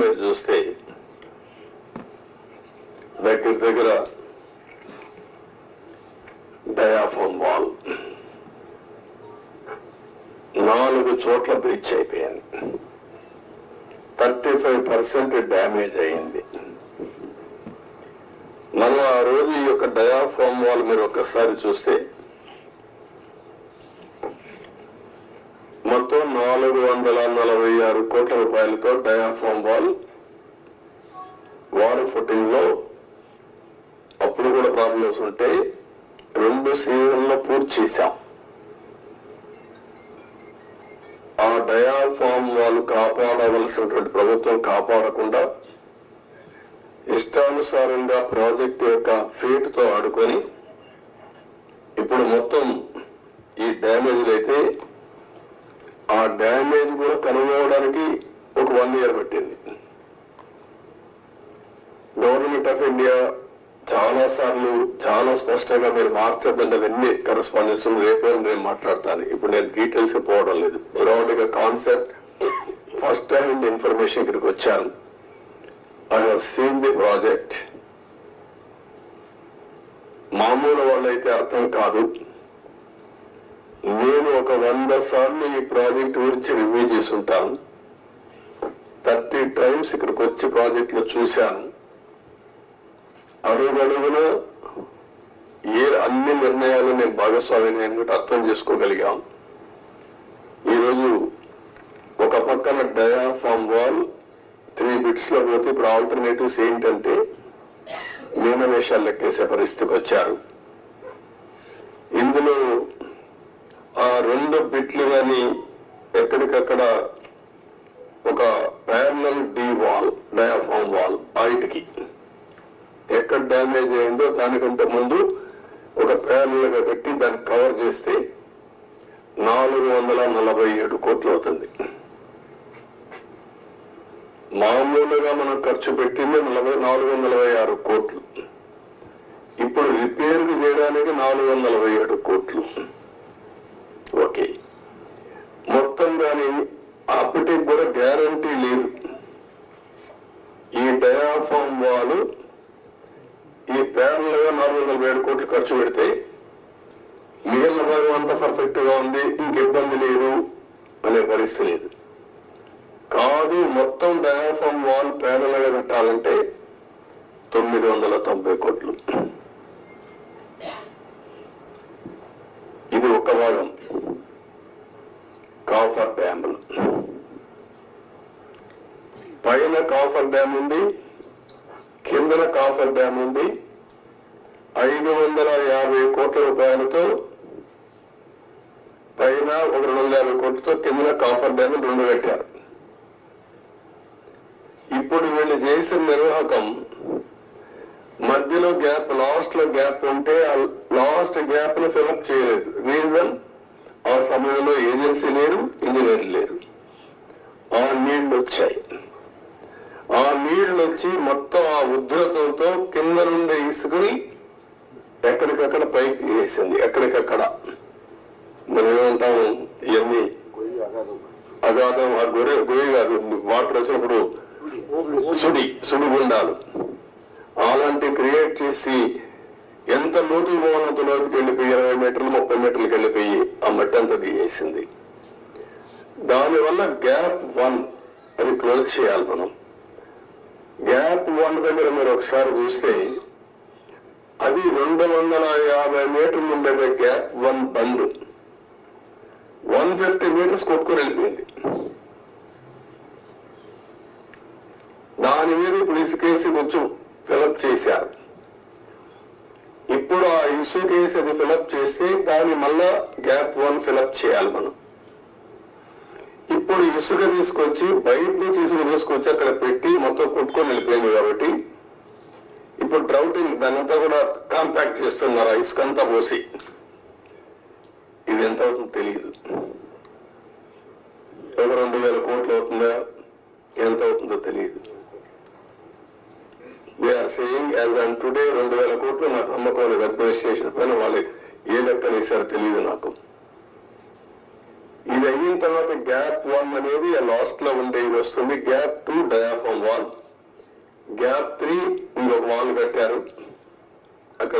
మీరు చూస్తే దగ్గర దగ్గర డయాఫోన్ వాల్ నాలుగు చోట్ల బ్రిడ్జ్ అయిపోయింది. థర్టీ ఫైవ్ పర్సెంట్ డ్యామేజ్ అయింది. మనం ఆ రోజు ఈ యొక్క డయాఫామ్ వాల్ మీరు ఒక్కసారి చూస్తే మొత్తం నాలుగు వందల నలభై ఆరు కోట్ల రూపాయలతో డయాఫామ్ వాల్ వారు ఫుటింగ్లో అప్పుడు కూడా ప్రాబ్లమ్స్ ఉంటే రెండు సీజన్లో పూర్తి చేశాం. ఆ డయాఫామ్ వాళ్ళు కాపాడవలసినటువంటి ప్రభుత్వం కాపాడకుండా ఇష్టానుసారంగా ప్రాజెక్ట్ యొక్క ఫీట్తో ఆడుకొని ఇప్పుడు మొత్తం ఈ డ్యామేజ్ అయితే ఆ డ్యామేజ్ కూడా కనుగొనడానికి ఒక వన్ ఇయర్ పట్టింది. గవర్నమెంట్ ఆఫ్ ఇండియా చాలా సార్లు చాలా స్పష్టంగా మీరు మార్చద్దంటే అవన్నీ కరెస్పాండెన్స్ రేపే నేను మాట్లాడతాను. ఇప్పుడు నేను డీటెయిల్స్ పోవడం లేదు. బ్రాడ్గా కాన్సెప్ట్ ఫస్ట్ టైం ఇన్ఫర్మేషన్ ఇక్కడికి వచ్చాను. I have seen the project మామూలు వాళ్ళైతే అర్థం కాదు. నేను ఒక వంద సార్లు ఈ ప్రాజెక్ట్ గురించి రివ్యూ చేసి ఉంటాను థర్టీ టైమ్స్ ఇక్కడికి వచ్చి ప్రాజెక్ట్లో చూశాను అడుగడుగున ఏ అన్ని నిర్ణయాలు నేను భాగస్వామిని నేను కూడా అర్థం చేసుకోగలిగాం. ఈరోజు ఒక పక్కన డయాఫామ్ వాల్ త్రీ బిట్స్లో పోతే ఇప్పుడు ఆల్టర్నేటివ్స్ ఏంటంటే మీనవేషాలు లెక్కేసే పరిస్థితికి వచ్చారు. ఇందులో రెండు బిట్లు కానీ ఎక్కడికక్కడ ఒక parallel D wall diaphragm wall బయటికి. ఎక్కడ డ్యామేజ్ అయిందో దానికంటే ముందు ఒక ప్యారల్గా పెట్టి దాన్ని కవర్ చేస్తే నాలుగు వందల నలభై ఏడు కోట్లు అవుతుంది. మామూలుగా మనం ఖర్చు పెట్టింది నలభై నాలుగు వందల ఆరు కోట్లు. ఇప్పుడు రిపేర్ చేయడానికి నాలుగు వందల ఏడు కోట్లు. ఈ ప్యారల్ నాలుగు వందల వేల ఏడు కోట్లు ఖర్చు పెడితే మిగిలిన భాగం అంతా పర్ఫెక్ట్గా ఉంది ఇంక ఇబ్బంది లేదు అనే పరిస్థితి లేదు. కాదు మొత్తం డయాఫామ్ వాల్ ప్యానల్ కట్టాలంటే తొమ్మిది వందల తొంభై కోట్లు. ఇది ఒక భాగం. కాఫర్ డ్యాములు. పైన కాఫర్ డ్యామ్ ఉంది కిందన కాఫర్ డ్యామ్ ఉంది. ఐదు వందల యాభై కోట్ల రూపాయలతో పైన ఒక రెండు వందల యాభై కోట్లతో కిందన కాఫర్ డ్యామ్ రెండు కట్టారు. ఇప్పుడు వీళ్ళు చేసిన నిర్వాహకం మధ్యలో గ్యాప్ లాస్ట్లో గ్యాప్ ఉంటే ఆ లాస్ట్ గ్యాప్ను ఫిలప్ చేయలేదు. రీజన్ ఆ సమయంలో ఏజెన్సీ లేరు ఇంజనీర్ లేరు. ఆ నీళ్ళు వచ్చాయి. నీళ్ళు వచ్చి మొత్తం ఆ ఉధృతంతో కింద నుండి ఇసుకుని ఎక్కడికక్కడ పైకి వేసింది. ఎక్కడికక్కడ? మనం ఏమంటాము? ఇవన్నీ అగాధం ఆ గొర్రె గొయ్యి కాదు. వాటర్ వచ్చినప్పుడు సుడి సుడిగుండాలు. అలాంటి క్రియేట్ చేసి ఎంత లోతు పోవాలంత లోతుకి వెళ్ళిపోయి ఇరవై మీటర్లు ముప్పై మీటర్లకు వెళ్ళిపోయి ఆ మట్టి అంతా తీసేసింది దానివల్ల గ్యాప్ వన్ అది క్లోజ్ చేయాలి మనం. గ్యాప్ వన్ దగ్గర మీరు ఒకసారి చూస్తే అది రెండు వందల యాభై మీటర్లు ఉండే గ్యాప్ వన్ బంద్. వన్ ఫిఫ్టీ మీటర్స్ కొట్టుకొని వెళ్ళిపోయింది. దాని మీద ఇప్పుడు ఇసుకేసి కొంచెం ఫిలప్ చేశారు. ఇప్పుడు ఆ ఇసుకేసి అది ఫిలప్ చేస్తే దాన్ని మళ్ళా గ్యాప్ వన్ ఫిలప్ చేయాలి మనం. ఇప్పుడు ఇసుక తీసుకొచ్చి బయట నుంచి ఇసుక తీసుకొచ్చి అక్కడ పెట్టి మొత్తం కొట్టుకొని వెళ్ళిపోయింది కాబట్టి ఇప్పుడు డ్రౌటింగ్ దాని కూడా కాంపాక్ట్ చేస్తున్నారు ఆ ఇసుక అంతా పోసి. ఇది ఎంత అవుతుందో తెలియదు ఒక రెండు వేల కోట్లు అవుతుందా? ఎంత అవుతుందో తెలియదు they are saying as on today రెండు వేల కోట్లు నాకు అమ్మకం లేదు అడ్మినిస్ట్రేషన్ పైన వాళ్ళు ఏ లెక్కన వేశారో తెలియదు నాకు. తర్వాత గ్యాప్ వన్ అనేది ఆ లాస్ట్లో ఉండే వస్తుంది? Gap two diaphragm wall gap three ఇంకొక వాల్ కట్టారు. అక్కడ